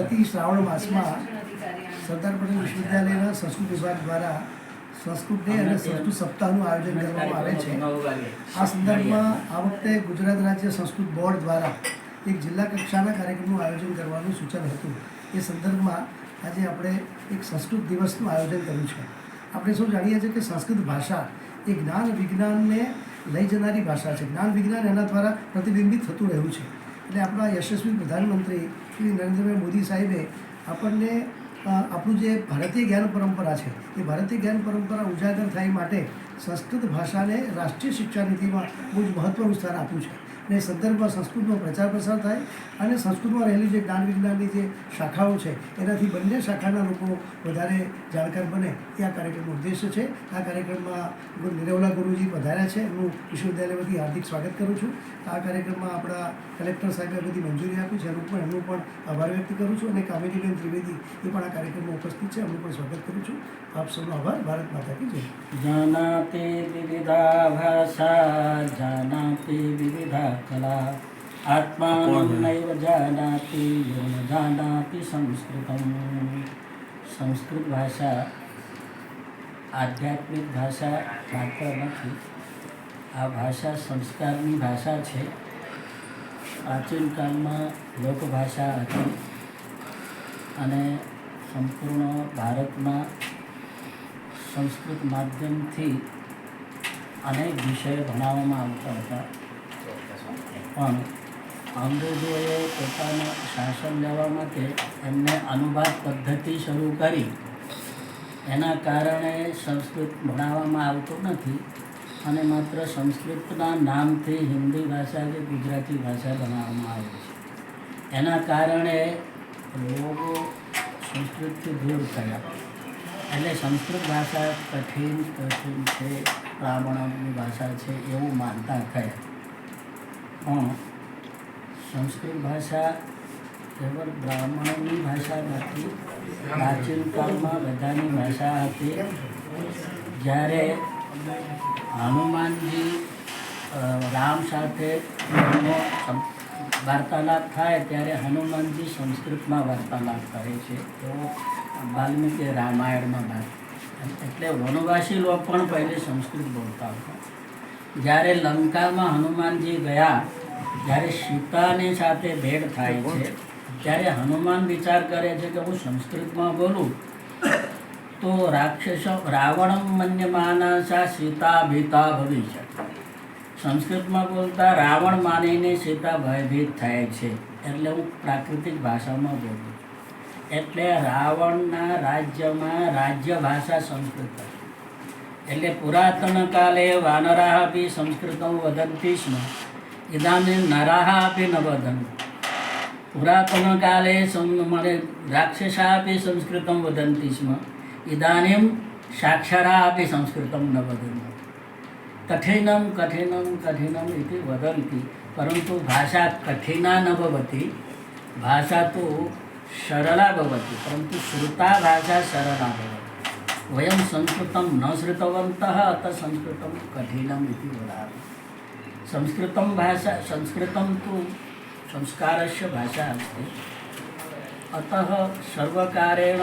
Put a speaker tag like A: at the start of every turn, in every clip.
A: પ્રતિ શ્રાવણ માસમાં સરદાર પટેલ વિશ્વવિદ્યાલયના સંસ્કૃત વિભાગ દ્વારા સંસ્કૃત ડે અને સંસ્કૃત સપ્તાહનું આયોજન કરવામાં આવે છે. આ સંદર્ભમાં આ વખતે ગુજરાત રાજ્ય સંસ્કૃત બોર્ડ દ્વારા એક જિલ્લા કક્ષાના કાર્યક્રમનું આયોજન કરવાનું સૂચન હતું. એ સંદર્ભમાં આજે આપણે એક સંસ્કૃત દિવસનું આયોજન કર્યું છે. આપણે સૌ જાણીએ છીએ કે સંસ્કૃત ભાષા એ જ્ઞાન વિજ્ઞાનને લઈ જનારી ભાષા છે. જ્ઞાન વિજ્ઞાન એના દ્વારા પ્રતિબિંબિત થતું રહ્યું છે. એટલે આપણા યશસ્વી પ્રધાનમંત્રી શ્રી નરેન્દ્રભાઈ મોદી સાહેબે આપણને આપણું જે ભારતીય જ્ઞાન પરંપરા છે, એ ભારતીય જ્ઞાન પરંપરા ઉજાગર થાય માટે સંસ્કૃત ભાષાને રાષ્ટ્રીય શિક્ષા નીતિમાં બહુ જ મહત્ત્વનું સ્થાન આપ્યું છે. એ સંદર્ભમાં સંસ્કૃતનો પ્રચાર પ્રસાર થાય અને સંસ્કૃતમાં રહેલી જે જ્ઞાન વિજ્ઞાનની જે શાખાઓ છે, એનાથી બંને શાખાના લોકો વધારે જાણકાર બને. એ આ કાર્યક્રમનો ઉદ્દેશ્ય છે. આ કાર્યક્રમમાં નિરવલા ગુરુજી પધાર્યા છે. એમનું વિશ્વવિદ્યાલયમાંથી હાર્દિક સ્વાગત કરું છું. આ કાર્યક્રમમાં આપણા કલેક્ટર સાહેબે બધી મંજૂરી આપી છે. એનું પણ, એમનું પણ આભાર વ્યક્ત કરું છું અને કામિનીબેન ત્રિવેદી એ પણ આ કાર્યક્રમમાં ઉપસ્થિત છે. એમનું પણ સ્વાગત કરું છું. આપ સૌનો આભાર. ભારત માતા કી જય.
B: જનાતે વિવિધા ભાષા, જનાતે વિવિધા કલા આત્માनं जानाति જાનાતિ સંસ્કૃત ભાષા આધ્યાત્મિક ભાષા માત્ર નથી આ ભાષા સંસ્કારની ભાષા છે પ્રાચીન કાળમાં લોકભાષા હતી અને સંપૂર્ણ ભારતમાં સંસ્કૃત માધ્યમથી અનેક વિષયો ભણાવવામાં આવતા હતા. પણ અંગ્રેજોએ પોતાનું શાસન લેવા માટે એમને અનુવાદ પદ્ધતિ શરૂ કરી. એના કારણે સંસ્કૃત ભણાવવામાં આવતું નથી અને માત્ર સંસ્કૃતના નામથી હિન્દી ભાષા કે ગુજરાતી ભાષા ભણાવવામાં આવે છે. એના કારણે લોકો સંસ્કૃતથી દૂર થયા. એટલે સંસ્કૃત ભાષા કઠિન કઠિન છે, બ્રાહ્મણોની ભાષા છે, એવું માનતા થયા. પણ સંસ્કૃત ભાષા કેવળ બ્રાહ્મણોની ભાષા નથી, પ્રાચીન કાળમાં બધાની ભાષા હતી. જ્યારે હનુમાનજી રામ સાથે વાર્તાલાપ થાય, ત્યારે હનુમાનજી સંસ્કૃતમાં વાર્તાલાપ કરે છે. તેઓ વાલ્મીકી રામાયણમાં વાત. એટલે વનવાસી લોકો પણ પહેલે સંસ્કૃત બોલતા હતા. જ્યારે લંકામાં હનુમાનજી ગયા, જ્યારે સીતાની સાથે ભેટ થાય છે, ત્યારે હનુમાન વિચાર કરે છે કે હું સંસ્કૃતમાં બોલું. તો રાક્ષસો રાવણમ મન્યમાનસા સીતા ભીતા ભવિષ્ય સંસ્કૃતમાં બોલતા રાવણ માનીને સીતા ભયભીત થાય છે, એટલે હું પ્રાકૃતિક ભાષામાં બોલું. એટલે રાવણના રાજ્યમાં રાજ્ય ભાષા સંસ્કૃત એટલે પુરાતનકાલે વાનરાः अपि સંસ્કૃતમ વદંતિ સ્મ. ઇદાનીમ નરાः अपि ન વદંતિ પુરાતનકાલે મને રાક્ષસા अपि સંસ્કૃતમ વદંતિ સ્મ. ઇદાનીમ સાક્ષરા अपि સંસ્કૃતમ ન વદંતિ કઠિનમ કઠિનમ કઠિનમ इति વદંતિ. પરંતુ ભાષા કઠિના ન ભવતી. ભાષા તો સરળા ભવતી. પરંતુ શ્રુતા ભાષા સરળા ભવતી. વયમ સંસ્કૃતમ ન શ્રુતવંત અત સંસ્કૃતમ કઠિનમ ઇતિ વદામી સંસ્કૃતમ ભાષા સંસ્કૃતમ તો સંસ્કારસ્ય ભાષા અસ્તિ અત સર્વકારેણ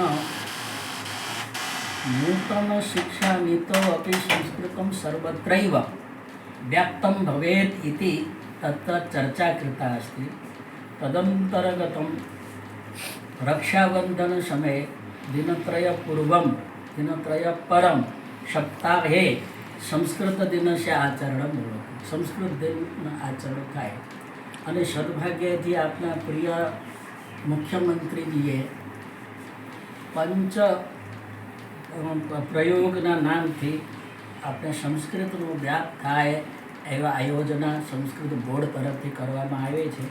B: નૂતન શિક્ષા નીતો અપી સંસ્કૃતમ સર્વત્રૈવ વ્યાપ્તમ ભવેત ઇતિ તત્ર ચર્ચા કૃતા અસ્તિ તદંતરગતમ રક્ષાબંધન સમયે દિનત્રયપૂર્વમ दिनत्रय परम સપ્તાહે સંસ્કૃત દિવસે આચરણ મૂળો સંસ્કૃત દિનનું આચરણ થાય અને સદભાગ્યથી આપના પ્રિય મુખ્યમંત્રીજીએ પંચ પ્રયોગના નામથી આપણે સંસ્કૃતનો વ્યાપ થાય એવા આયોજના સંસ્કૃત બોર્ડ તરફથી કરવામાં આવે છે।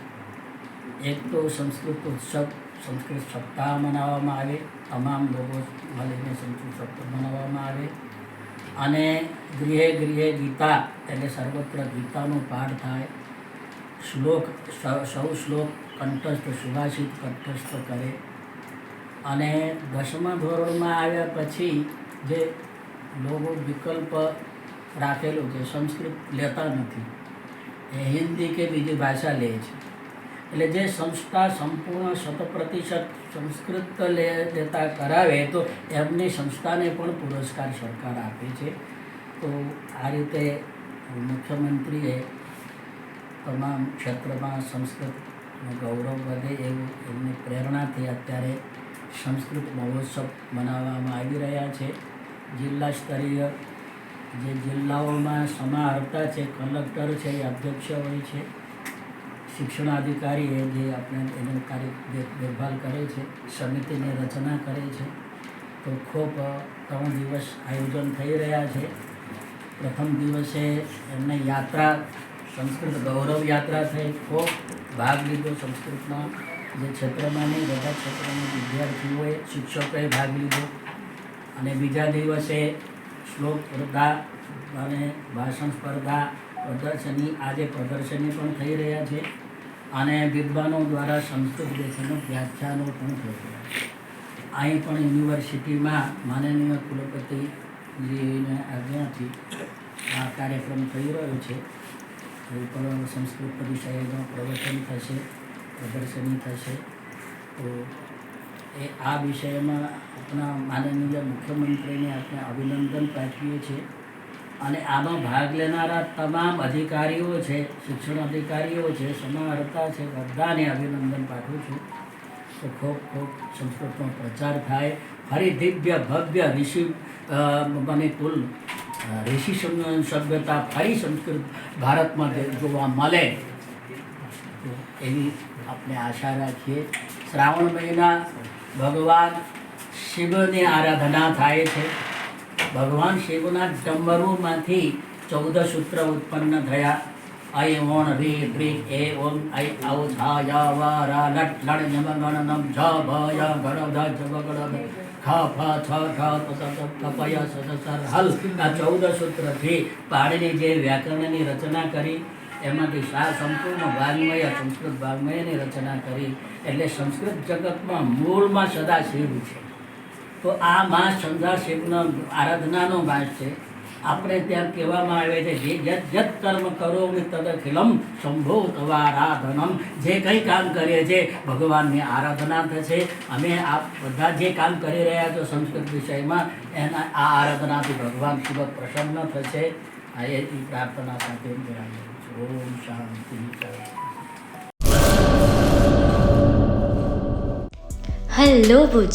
B: એક તો સંસ્કૃત ઉત્સવ સંસ્કૃત સપ્તાહ મનાવવામાં આવે. તમામ લોકો મળીને સંસ્કૃત સપ્તાહ મનાવવામાં આવે. અને ગૃહે ગૃહે ગીતા એટલે સર્વત્ર ગીતાનો પાઠ થાય. શ્લોક સૌ શ્લોક કંઠસ્થ સુભાષિત કંઠસ્થ કરે. અને દસમા ધોરણમાં આવ્યા પછી જે લોકો વિકલ્પ રાખેલો છે સંસ્કૃત લેતા નથી. એ હિન્દી કે બીજી ભાષા લે છે. એટલે જે સંસ્થા સંપૂર્ણ શત પ્રતિશત સંસ્કૃત લે લેતા કરાવે, તો એમની સંસ્થાને પણ પુરસ્કાર સરકાર આપે છે. તો આ રીતે મુખ્યમંત્રીએ તમામ ક્ષેત્રમાં સંસ્કૃતનું ગૌરવ વધે એવું એમની પ્રેરણાથી અત્યારે સંસ્કૃત મહોત્સવ મનાવવામાં આવી રહ્યા છે. જિલ્લા સ્તરીય જે જિલ્લાઓમાં સમાહર્તા છે, કલેક્ટર છે એ અધ્યક્ષ હોય છે શિક્ષણાધિકારી એ જે આપણે એનું કાર્ય દેખ- દેખભાલ કરે છે, સમિતિની રચના કરે છે, તો ખૂબ ત્રણ દિવસ આયોજન થઈ રહ્યા છે. પ્રથમ દિવસે એમને યાત્રા, સંસ્કૃત ગૌરવ યાત્રા થઈ. ખૂબ ભાગ લીધો સંસ્કૃતમાં. જે ક્ષેત્રમાં નહીં બધા ક્ષેત્રના વિદ્યાર્થીઓએ, શિક્ષકોએ ભાગ લીધો. અને બીજા દિવસે શ્લોક સ્પર્ધા અને ભાષણ સ્પર્ધા, પ્રદર્શની, આજે પ્રદર્શની પણ થઈ રહ્યા છે. અને વિદ્વાનો દ્વારા સંસ્કૃત વિષયનું વ્યાખ્યાનો પણ છે અહીં પણ યુનિવર્સિટીમાં માનનીય કુલપતિજીને આજ્ઞાથી આ કાર્યક્રમ થઈ રહ્યો છે. પણ સંસ્કૃત વિષયનું પ્રવચન થશે, પ્રદર્શની થશે, તો એ આ વિષયમાં આપણા માનનીય મુખ્યમંત્રીને આપણે અભિનંદન પાઠવીએ છીએ. અને આમાં ભાગ લેનારા તમામ અધિકારીઓ છે, શિક્ષણ અધિકારીઓ છે, સમાહર્તા છે, બધાને અભિનંદન પાઠવું છું. તો ખૂબ ખૂબ સંસ્કૃતનો પ્રચાર થાય. ફરી દિવ્ય, ભવ્ય ઋષિ મને કુલ ઋષિ સભ્યતા ફરી સંસ્કૃત ભારતમાં જોવા મળે. એની આપણે આશા રાખીએ. શ્રાવણ મહિના ભગવાન શિવની આરાધના થાય છે. ભગવાન શિવના જંબરુમાંથી ચૌદ સૂત્ર ઉત્પન્ન થયા. ઓણ રી દ્રી એ ઓમ અય ઔ છા યા વા રા લટ લડ નમ ગણ નમ છ ભ ય ગણ ધ જ વ ગણ ધ ખ ફ છ ઠ પ ત ત પ પ ય સ સ સર હલ આ ચૌદ સૂત્રથી પાણીની જે વ્યાકરણની રચના કરી, એમાંથી સા સંપૂર્ણ વાગ્મય સંસ્કૃત વાગ્મયની રચના કરી. એટલે સંસ્કૃત જગતમાં મૂળમાં સદાશિવ છે. તો આ માં સંધા શિવનો આરાધનાનો માસ છે. આપણે ત્યાં કહેવામાં આવે છે જે જત જત કર્મ કરો તદખિલમ શંભો તવારાધનમ જે કંઈ કામ કરીએ છીએ, ભગવાનની આરાધના થશે અમે આ બધા જે કામ કરી રહ્યા છો સંસ્કૃત વિષયમાં, એના આ આરાધનાથી ભગવાન ખૂબ પ્રસન્ન થશે. આ એ પ્રાર્થના સાથે ઓમ શાંતિ
C: હેલો ભુજ